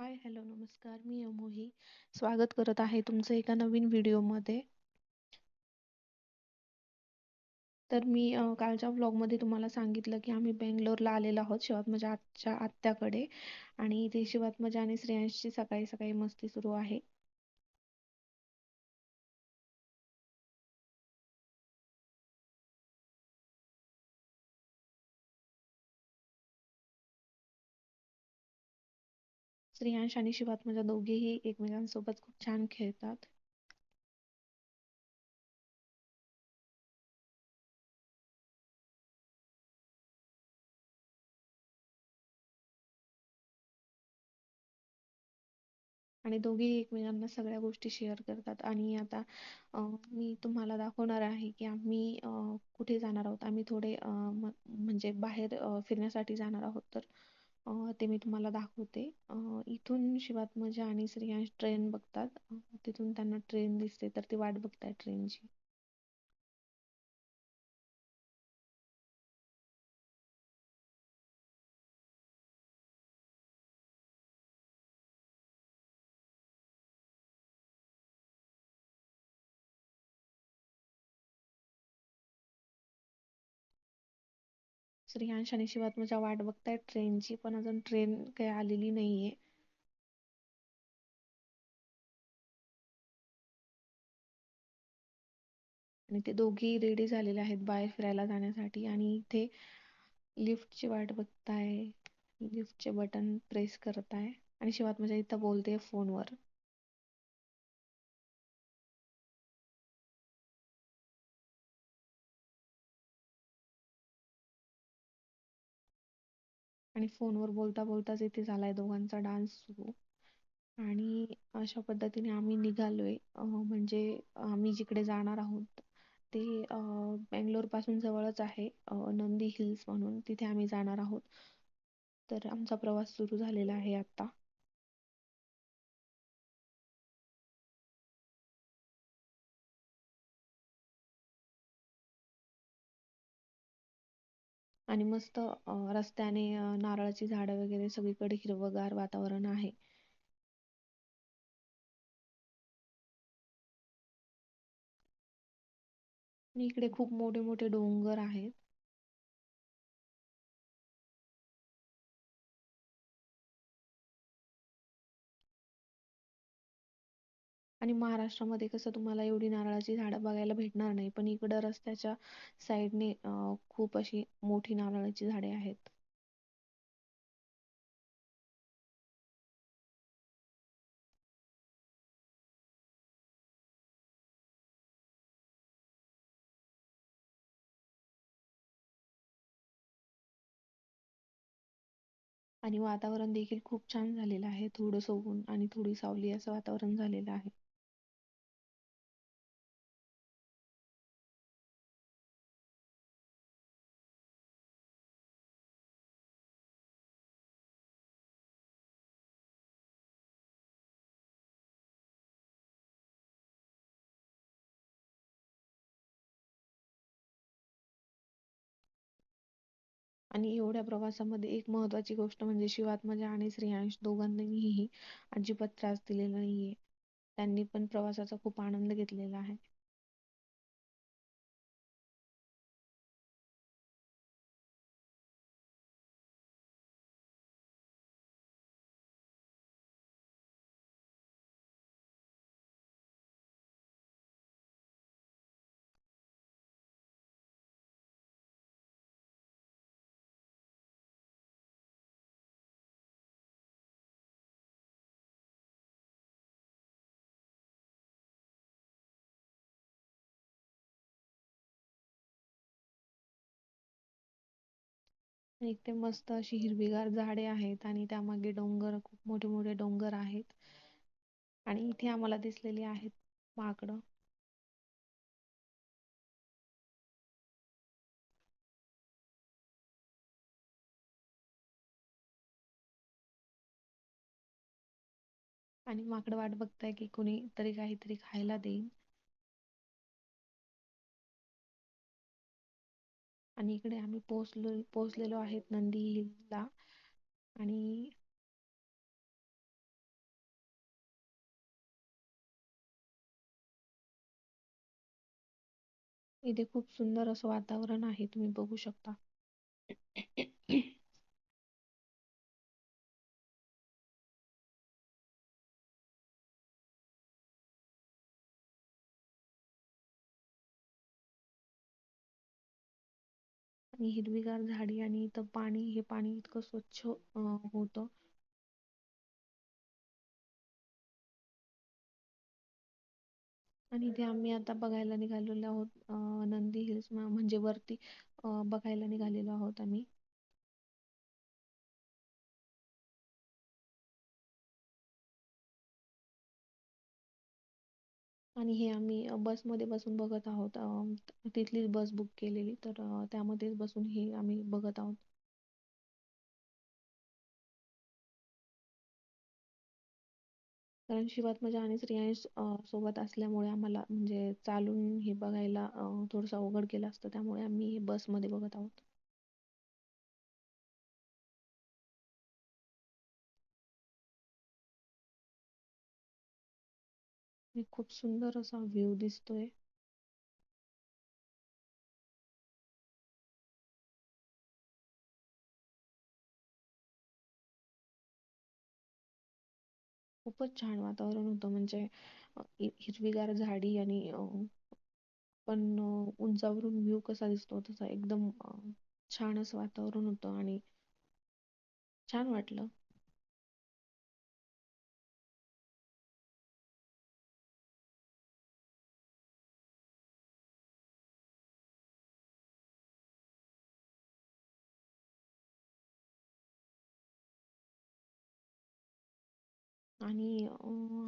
Hi hello नमस्कार. मी अमोही. स्वागत करत आहे तुमचं एका नवीन व्हिडिओमध्ये. तर मी कालच्या मध्ये तुम्हाला सांगितलं की आम्ही बेंगलोरला आलेलो आहोत शिवात्मजा आजच्या आत्याकडे. आणि इथे शिवात्मजा आणि श्रेयांशची सकाळी सकाळी मस्ती सुरू आहे. श्रेयांश आणि शिवात्मजा दोघेही एकमेकांसोबत खूप छान खेळतात. आणि दोघेही एकमेकांना सगळ्या गोष्टी शेअर करतात. आणि आता मी तुम्हाला दाखवणार आहे की आम्ही कुठे जाणार आहोत. आम्ही थोडे म्हणजे बाहेर फिरण्यासाठी जाणार आहोत. तर ते मी तुम्हाला दाखवते. इथून शिवात्मजा आणि श्रेयांश ट्रेन बघतात. तिथून त्यांना ट्रेन दिसते तर ती वाट बघताय ट्रेनची श्रेयांश आणि शिवात्मजा वाट बघतायत ट्रेनची पण अजून ट्रेन काही आलेली नाहीये. आणि ते दोघेही रेडी झालेले आहेत बाहेर फिरायला जाण्यासाठी आणि इथे लिफ्टची वाट बघताय. लिफ्टचे बटन प्रेस करताय. आहे आणि शिवात्मजा इथं बोलते फोनवर. आणि फोनवर बोलता बोलताच इथे झालाय दोघांचा डान्स सुरू. आणि अशा पद्धतीने आम्ही निघालोय. म्हणजे आम्ही जिकडे जाणार आहोत ते बेंगलोरपासून जवळच आहे नंदी हिल्स म्हणून. तिथे आम्ही जाणार आहोत. तर आमचा प्रवास सुरू झालेला आहे आता. आणि मस्त अं रस्त्याने नारळाची झाडं वगैरे सगळीकडे हिरवगार वातावरण आहे. आणि इकडे खूप मोठे मोठे डोंगर आहेत. आणि महाराष्ट्रामध्ये कसं तुम्हाला एवढी नारळाची झाडं बघायला भेटणार नाही पण इकडं रस्त्याच्या साईडने खूप अशी मोठी नारळाची झाडे आहेत. आणि वातावरण देखील खूप छान झालेलं आहे थोडं ऊन आणि थोडी सावली असं वातावरण झालेलं आहे. आणि एवढ्या प्रवासामध्ये एक महत्वाची गोष्ट म्हणजे शिवात्मजा आणि श्रेयांश दोघांनीही अजिबात त्रास दिलेला नाहीये. त्यांनी पण प्रवासाचा खूप आनंद घेतलेला आहे. इथे मस्त अशी हिरवीगार झाडे आहेत आणि त्यामागे डोंगर खूप मोठे मोठे डोंगर आहेत. आणि इथे आम्हाला दिसलेली आहेत माकड. आणि माकड वाट बघताय की कुणी तरी काहीतरी खायला देईल. आणि इकडे आम्ही पोहोचलो पोहोचलेलो आहेत नंदी hill ला आणि इथे खूप सुंदर असं वातावरण आहे तुम्ही बघू शकता. हिरवीगार झाडी आणि इथं पाणी हे पाणी इतकं स्वच्छ अं होतं. आणि इथे आम्ही आता बघायला निघालेलो आहोत अं नंदी हिल्स म्हणजे वरती अं बघायला निघालेलो आहोत आम्ही. आणि हे आम्ही बसमध्ये बसून बघत आहोत. अं तिथलीच बस book केलेली. तर त्यामध्येच बसून हे आम्ही बघत आहोत. कारण शिवात्मजा आणि श्रेयांश सोबत असल्यामुळे आम्हाला म्हणजे चालून हे बघायला थोडंसं अवघड गेलं असतं. त्यामुळे आम्ही बसमध्ये बघत आहोत. खूप सुंदर असा व्ह्यू दिसतोय. खूपच छान वातावरण होतं म्हणजे हिरवीगार झाडी आणि पण उंचावरून view कसा दिसतो तसा एकदम छान असं वातावरण होतं आणि छान वाटलं. आणि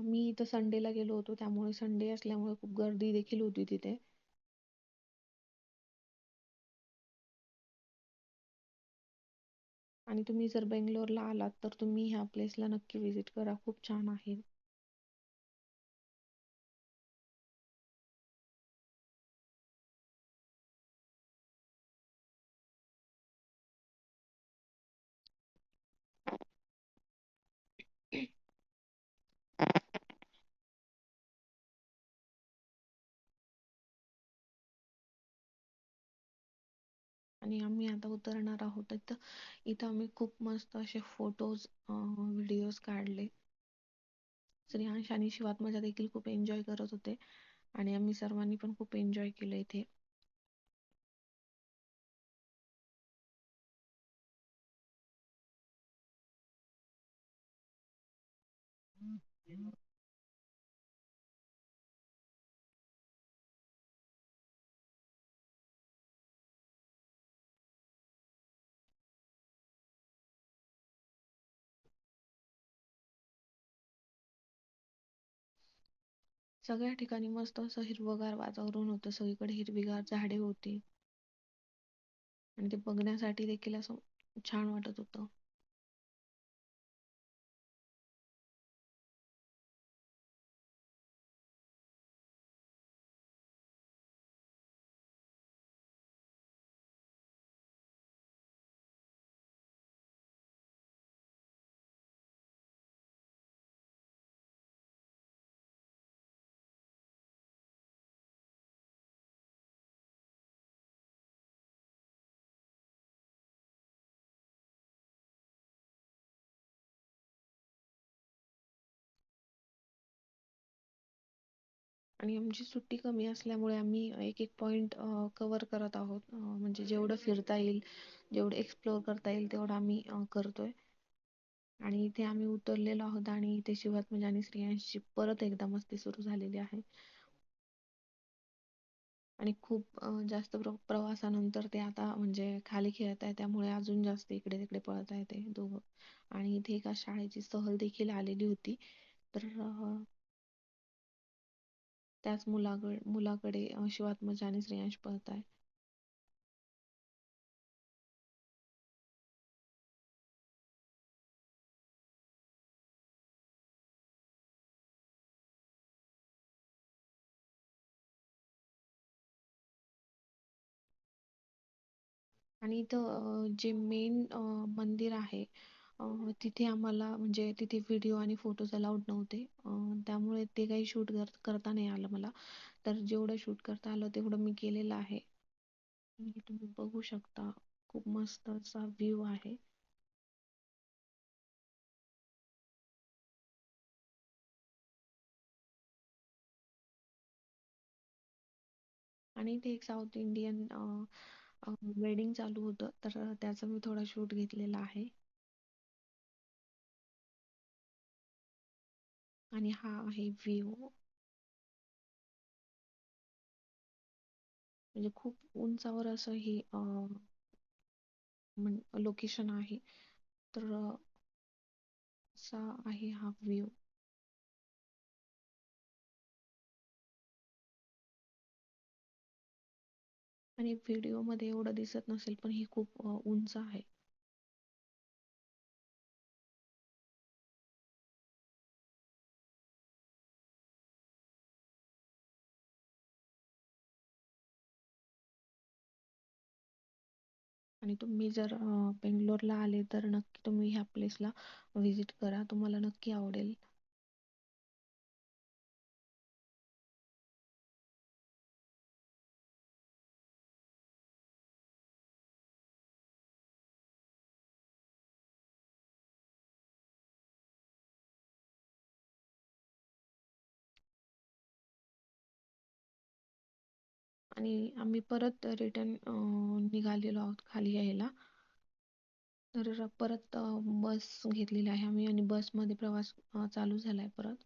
मी इथं sunday ला गेलो होतो. त्यामुळे sunday असल्यामुळे खूप गर्दी देखील होती तिथे. आणि तुम्ही जर बेंगलोरला आलात तर तुम्ही ह्या place ला नक्की visit करा. खूप छान आहे. आणि आम्ही आता उतरणार आहोत. इथं इथं आम्ही खूप मस्त असे photos videos काढले. श्रेयांश आणि शिवात्मजा देखील खूप enjoy करत होते. आणि आम्ही सर्वांनी पण खूप enjoy केलं इथे. सगळ्या ठिकाणी मस्त असं हिरवंगार वातावरण होतं. सगळीकडे हिरवीगार झाडे होती. आणि ते बघण्यासाठी देखील असं छान वाटत होतं. आणि आमची सुट्टी कमी असल्यामुळे आम्ही एक एक point cover करत आहोत. म्हणजे जेवढं फिरता येईल जेवढं explore करता येईल तेवढं आम्ही करतोय. आणि इथे आम्ही उतरलेलो आहोत आणि इथे शिवात्मज आणि श्रेयांशची परत एकदा मस्ती सुरू झालेली आहे. आणि खूप जास्त प्रवासानंतर ते आता म्हणजे खाली खेळत त्यामुळे अजून जास्त इकडे तिकडे पळत आहेत ते दोघं. आणि इथे एका शाळेची सहल देखील आलेली होती. तर त्याच मुलाकडे मुलाकडे शिवात्मज आणि श्रेयांश पळताय. आणि इथं जे main मंदिर आहे अं तिथे आम्हाला म्हणजे तिथे video आणि photos allowed नव्हते. अं त्यामुळे ते काही shoot करता नाही आलं मला. तर जेवढं shoot करता आलं तेवढं मी केलेलं आहे. तुम्ही बघू शकता खूप मस्त असा view आहे. आणि इथे एक south indian अं wedding चालू होतं. तर त्याचा मी थोडा shoot घेतलेला आहे. आणि हा आहे view म्हणजे खूप उंचावर असं हे अं location आहे. तर असा आहे हा view. आणि video मध्ये एवढं दिसत नसेल पण हे खूप उंच आहे. आणि तुम्ही जर बेंगलोरला आले तर नक्की तुम्ही ह्या प्लेसला व्हिजिट करा. तुम्हाला नक्की आवडेल. आणि आम्ही परत return निघालेलो आहोत खाली यायला. तर परत bus घेतलेली आहे आम्ही आणि bus मध्ये प्रवास चालू झालाय परत.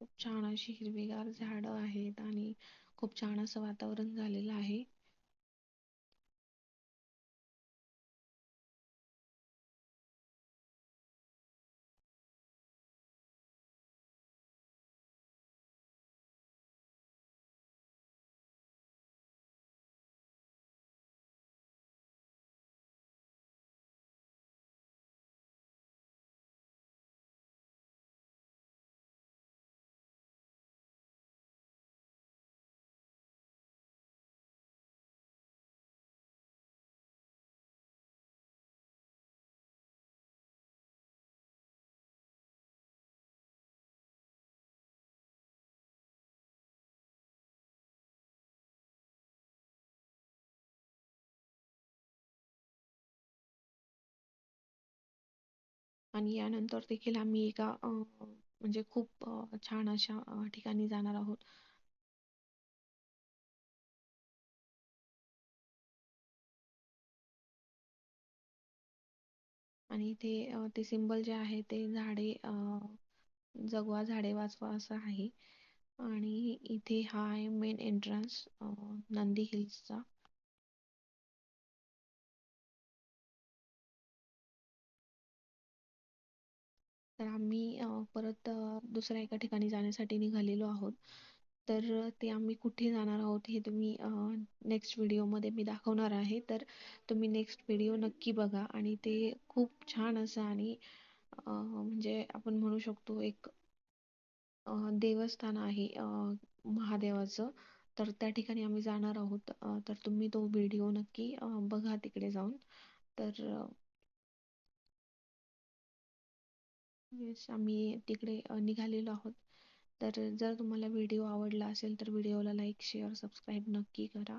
खूप छान अशी हिरवीगार झाडं आहेत आणि खूप छान असं वातावरण झालेलं आहे. आणि यानंतर देखील आम्ही एका अं म्हणजे खूप छान अशा ठिकाणी जाणार आहोत. आणि ते ते symbol जे आहे ते झाडे अं जगवा झाडे वाचवा असं आहे. आणि इथे हा आहे main entrance नंदी hills चा तर आम्ही परत दुसऱ्या एका ठिकाणी जाण्यासाठी निघालेलो आहोत. तर ते आम्ही कुठे जाणार आहोत हे तुम्ही नेक्स्ट व्हिडिओमध्ये मध्ये मी दाखवणार आहे. तर तुम्ही नेक्स्ट व्हिडिओ नक्की बघा आणि ते खूप छान असं आणि म्हणजे आपण म्हणू शकतो एक देवस्थान आहे महादेवाचं. तर त्या ठिकाणी आम्ही जाणार आहोत. तर तुम्ही तो व्हिडिओ नक्की बघा तिकडे जाऊन. तर आम्ही तिकडे निघालेलो आहोत. तर जर तुम्हाला व्हिडिओ आवडला असेल तर व्हिडिओला लाईक शेअर सबस्क्राईब नक्की करा.